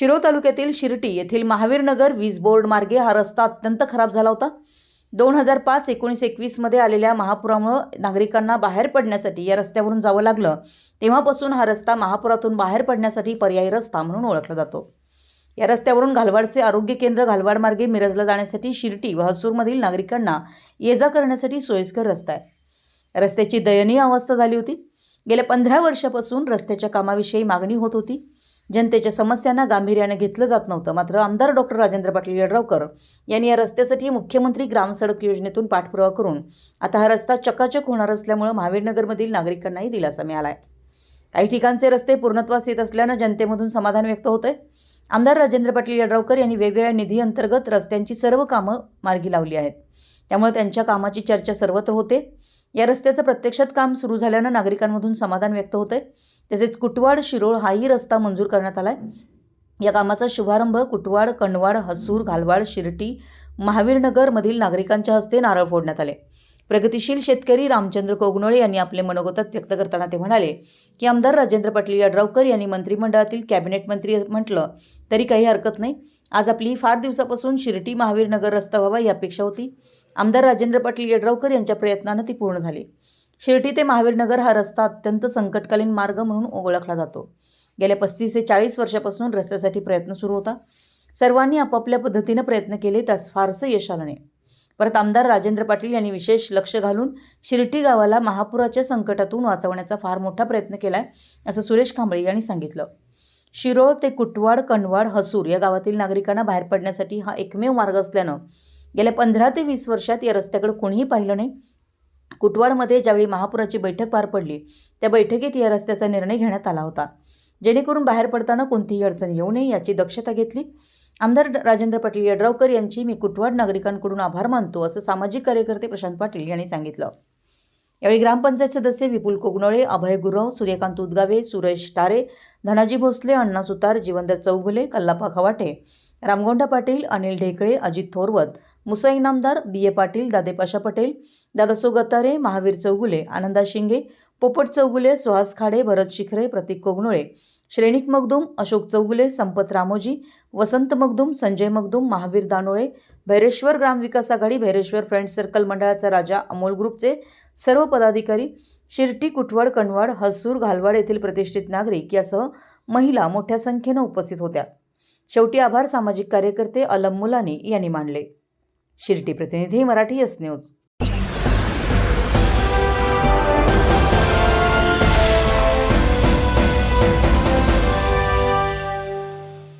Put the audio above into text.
शिरो तालुक्यातील शिरटी येथील महावीर नगर वीज बोर्ड मार्गे हा रस्ता अत्यंत खराब झाला होता. दोन हजार पाच एकोणीस एकवीसमध्ये आलेल्या महापुरामुळं नागरिकांना बाहेर पडण्यासाठी या रस्त्यावरून जावं लागलं. तेव्हापासून हा रस्ता महापुरातून बाहेर पडण्यासाठी पर्यायी रस्ता म्हणून ओळखला जातो. या रस्त्यावरून घालवाडचे आरोग्य केंद्र घालवाड मार्गे मिरजला जाण्यासाठी शिर्टी व हसूरमधील नागरिकांना ये जा करण्यासाठी सोयीस्कर रस्ता आहे. रस्त्याची दयनीय अवस्था झाली होती. गेल्या पंधरा वर्षापासून रस्त्याच्या कामाविषयी मागणी होत होती. जनतेच्या समस्यांना गांभीर्याने घेतलं जात नव्हतं. मात्र आमदार डॉक्टर राजेंद्र पाटील यड्रावकर यांनी या रस्त्यासाठी मुख्यमंत्री ग्रामसडक योजनेतून पाठपुरावा करून आता हा रस्ता चकाचक होणार असल्यामुळे महावीरनगरमधील नागरिकांनाही दिलासा मिळाला आहे काही ठिकाणचे रस्ते पूर्णत्वास येत असल्यानं जनतेमधून समाधान व्यक्त होत आहे आमदार राजेंद्र पाटील यड्रावकर यांनी वेगवेगळ्या निधी अंतर्गत रस्त्यांची सर्व कामं मार्गी लावली आहेत. त्यामुळे त्यांच्या कामाची चर्चा सर्वत्र होते. या रस्त्याचं प्रत्यक्षात काम सुरू झाल्यानं नागरिकांमधून समाधान व्यक्त होत आहे तसेच कुटवाड शिरोळ हाही रस्ता मंजूर करण्यात आला आहे या कामाचा शुभारंभ कुटवाड कणवाड हसूर घालवाड शिर्टी महावीरनगरमधील नागरिकांच्या हस्ते नारळ फोडण्यात आले. प्रगतिशील शेतकरी रामचंद्र कोगनोळे यांनी आपले मनोगत व्यक्त करताना ते म्हणाले की आमदार राजेंद्र पाटील यड्रावकर यांनी मंत्रिमंडळातील कॅबिनेट मंत्री म्हटलं तरी काही हरकत नाही. आज आपली फार दिवसापासून शिर्टी महावीरनगर रस्ता व्हावा ही अपेक्षा होती. आमदार राजेंद्र पाटील यड्रावकर यांच्या प्रयत्नानं ती पूर्ण झाली. शिर्टी ते महावीरनगर हा रस्ता अत्यंत संकटकालीन मार्ग म्हणून ओळखला जातो. गेल्या पस्तीस ते चाळीस वर्षापासून रस्त्यासाठी प्रयत्न सुरू होता. सर्वांनी आपापल्या पद्धतीनं प्रयत्न केले त्यास फारसं यश आलं नाही. परत आमदार राजेंद्र पाटील यांनी विशेष लक्ष घालून शिर्टी गावाला महापुराच्या संकटातून वाचवण्याचा फार मोठा प्रयत्न केला आहे असं सुरेश कांबळे यांनी सांगितलं. शिरोळ ते कुटवाड कणवाड हसूर या गावातील नागरिकांना बाहेर पडण्यासाठी हा एकमेव मार्ग असल्यानं गेल्या पंधरा ते वीस वर्षात या रस्त्याकडे कोणीही पाहिलं नाही. कुटवाडमध्ये ज्यावेळी महापुराची बैठक पार पडली त्या बैठकीत या रस्त्याचा निर्णय घेण्यात आला होता. जेणेकरून बाहेर पडताना कोणतीही अडचण येऊ नये याची दक्षता घेतली. आमदार राजेंद्र पाटील यड्रावकर यांची मी कुटवाड नागरिकांकडून आभार मानतो असं सामाजिक कार्यकर्ते प्रशांत पाटील यांनी सांगितलं. यावेळी ग्रामपंचायत सदस्य विपुल कोगनोळे अभय गुरव सूर्यकांत उदगावे सुरेश टारे धनाजी भोसले अण्णा सुतार जीवनदर चौघुले कल्लापा खवाटे रामगोंडा पाटील अनिल ढेकळे अजित थोरवत मुसा इनामदार बी ए पाटील दादेपाशा पटेल दादासो गतारे महावीर चौगुले आनंदा शिंगे पोपट चौगुले सुहास खाडे भरत शिखरे प्रतीक कोगनोळे श्रेणिक मगदूम अशोक चौगुले संपत रामोजी वसंत मगदूम संजय मगदूम महावीर दानोळे भैरेश्वर ग्रामविकास आघाडी भैरेश्वर फ्रेंड सर्कल मंडळाचा राजा अमोल ग्रुपचे सर्व पदाधिकारी शिर्टी कुटवाड कणवाड हसूर घालवाड येथील प्रतिष्ठित नागरिक यासह महिला मोठ्या संख्येनं उपस्थित होत्या. शेवटी आभार सामाजिक कार्यकर्ते अलम मुलानी यांनी मानले. शिर्टी प्रतिनिधी मराठी एस न्यूज